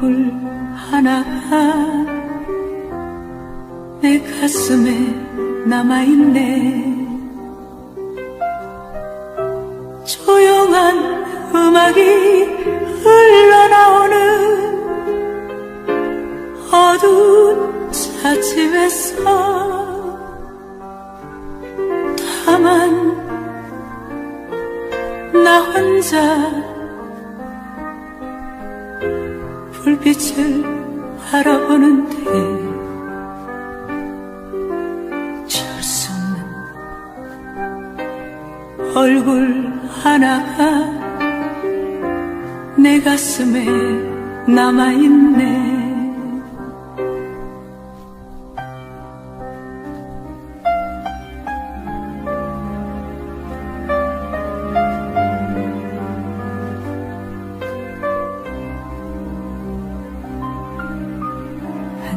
얼굴 하나가 내 가슴에 남아있네. 조용한 음악이 흘러나오는 어두운 차집에서 다만 나 혼자 불빛을 바라보는데 지울 수 없는 얼굴 하나가 내 가슴에 남아있네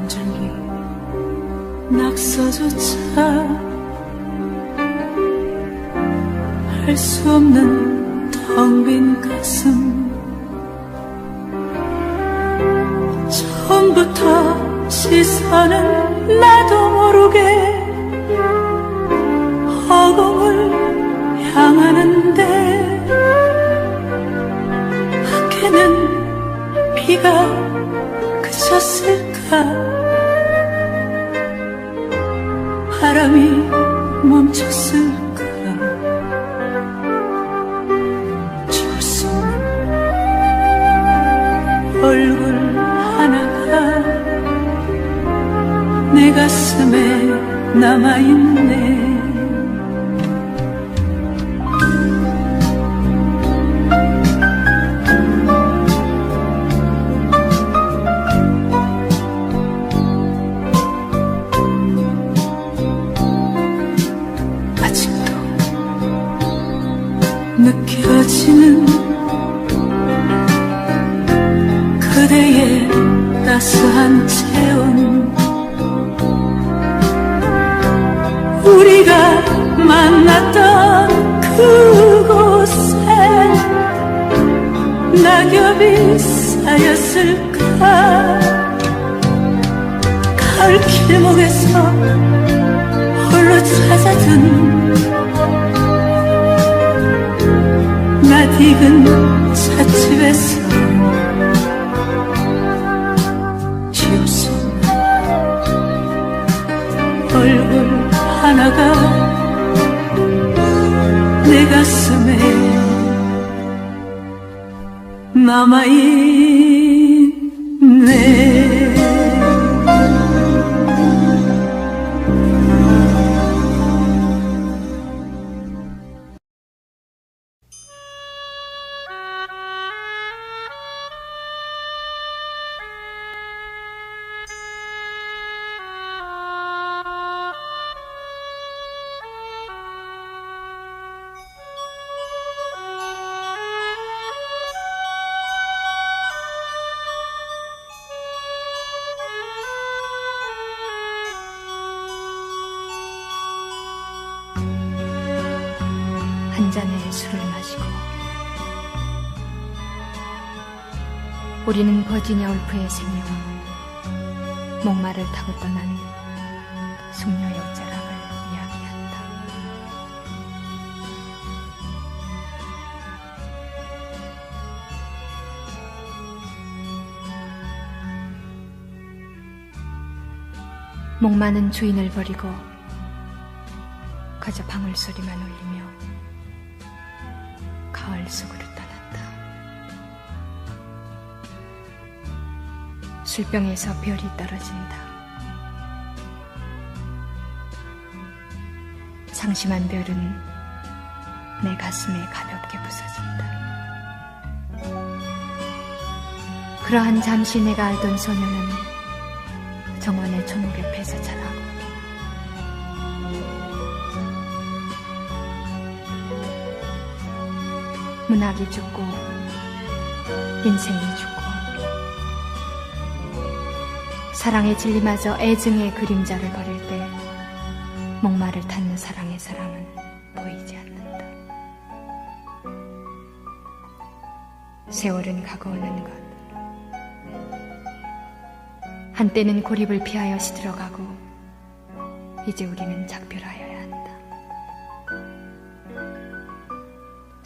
한 줄기 낙서조차 할 수 없는 텅 빈 가슴. 처음부터 시선은 나도 모르게 허공을 향하는데 밖에는 비가 그쳤을 까 바람이 멈췄을까 없는 얼굴 하나가 내 가슴에 남아있네 만났던 그곳에 낙엽이 쌓였을까? 가을 길목에서 홀로 찾아든 낯익은 수 없는 얼굴 하나가 내 가슴에 남아있 술을 마시고 우리는 버지니아 울프의 생애와 목마를 타고 떠난 숙녀의 자랑을 이야기한다. 목마는 주인을 버리고 그저 방울 소리만 울리며 가을 속으로 떠났다. 술병에서 별이 떨어진다. 상심한 별은 내 가슴에 가볍게 부서진다. 그러한 잠시 내가 알던 소녀는 정원의 초목 옆에서 자라고 문학이 죽고 인생이 죽고 사랑의 진리마저 애증의 그림자를 버릴 때 목마를 탔는 사랑의 사랑은 보이지 않는다. 세월은 가고 오는 것. 한때는 고립을 피하여 시들어가고, 이제 우리는 작별하여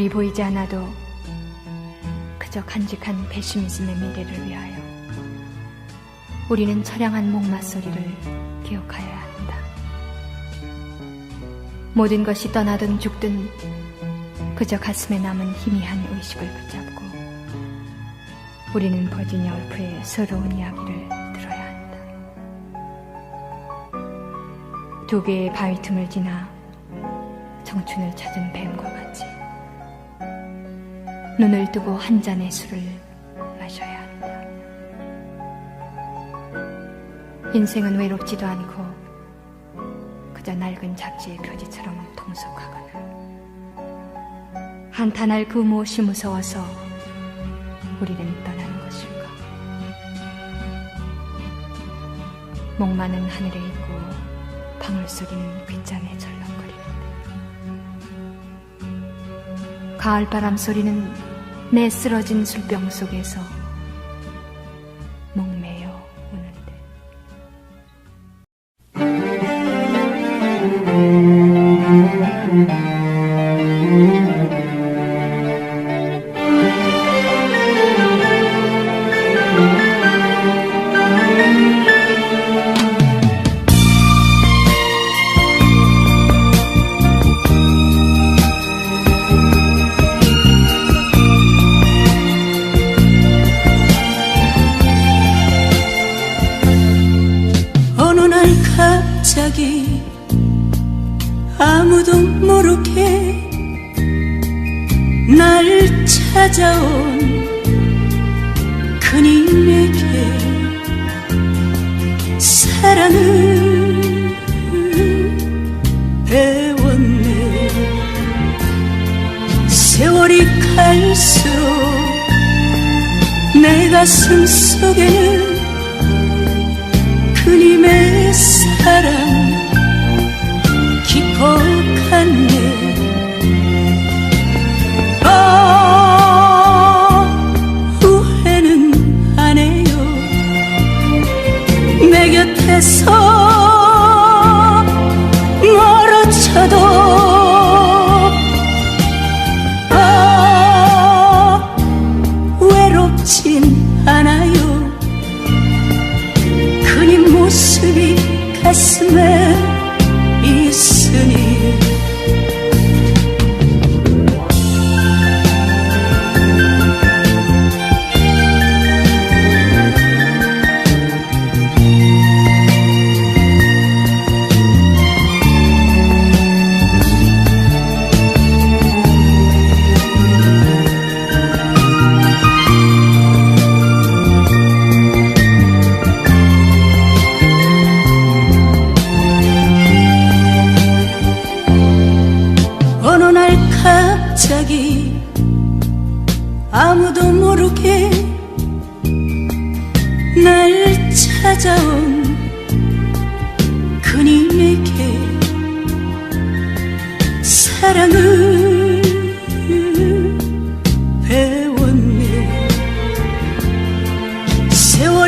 불이 보이지 않아도 그저 간직한 배시미즘의 미래를 위하여 우리는 처량한 목마 소리를 기억하여야 한다. 모든 것이 떠나든 죽든 그저 가슴에 남은 희미한 의식을 붙잡고 우리는 버지니아 울프의 서러운 이야기를 들어야 한다. 두 개의 바위 틈을 지나 청춘을 찾은 뱀과 같이 눈을 뜨고 한 잔의 술을 마셔야 한다. 인생은 외롭지도 않고 그저 낡은 잡지의 표지처럼 통속하거나 한탄할 그 무엇이 무서워서 우리는 떠나는 것일까? 목마는 하늘에 있고 방울소리는 귓잔에 절렁거리는데 가을바람 소리는 내 쓰러진 술병 속에서 사랑을 배웠네. 세월이 갈수록 내 가슴 속에는 그님의 사랑 깊어갔네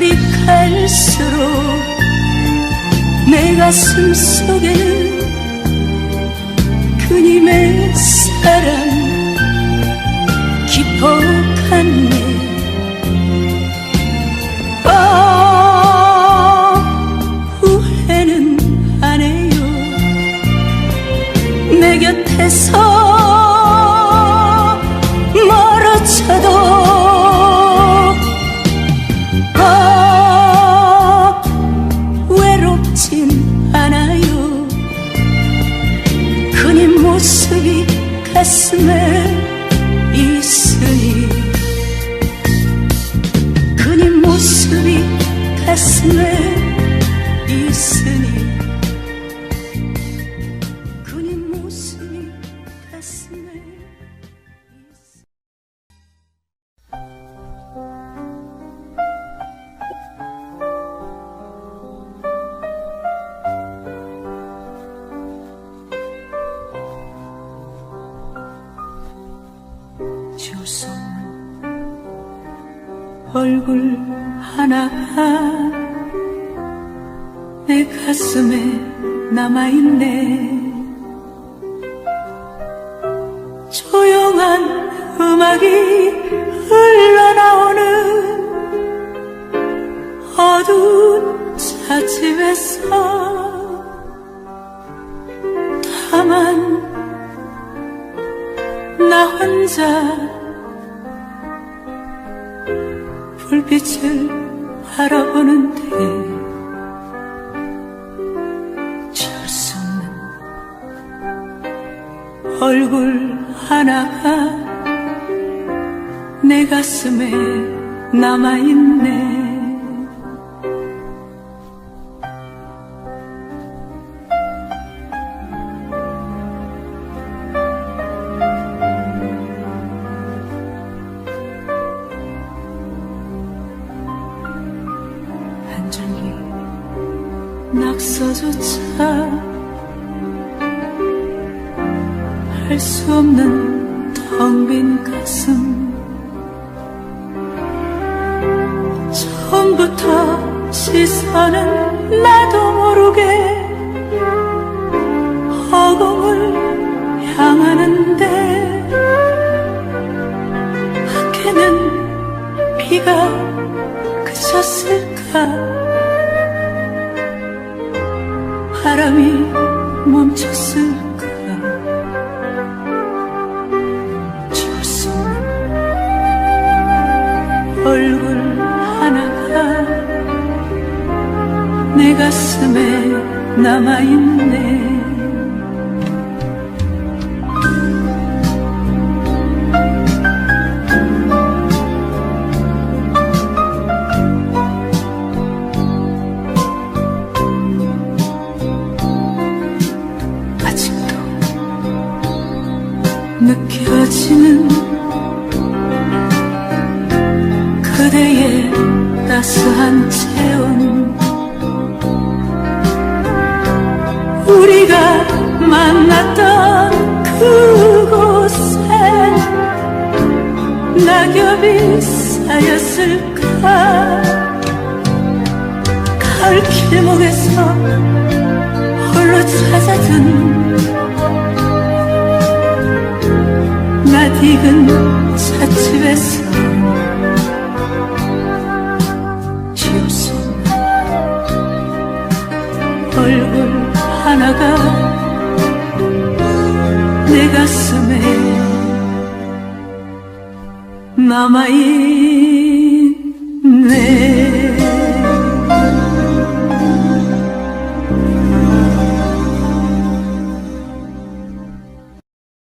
세월이 갈수록 내 가슴 속에는 그님의 사랑 깊어갔네 얼굴 하나가 내 가슴에 남아있네. 조용한 음악이 흘러나오는 어두운 찻집에서 다만 나 혼자 불빛을 바라보는데 지울 수 없는 얼굴 하나가 내 가슴에 남아있네 낙서조차 할 수 없는 텅 빈 가슴. 처음부터 시선은 나도 모르게 허공을 향하는데 밖에는 비가 그쳤을까 멈췄 만났던 그곳에 낙엽이 쌓였을까? 가을 길목에서 홀로 찾아든 낯익은 찻집에서 남아있네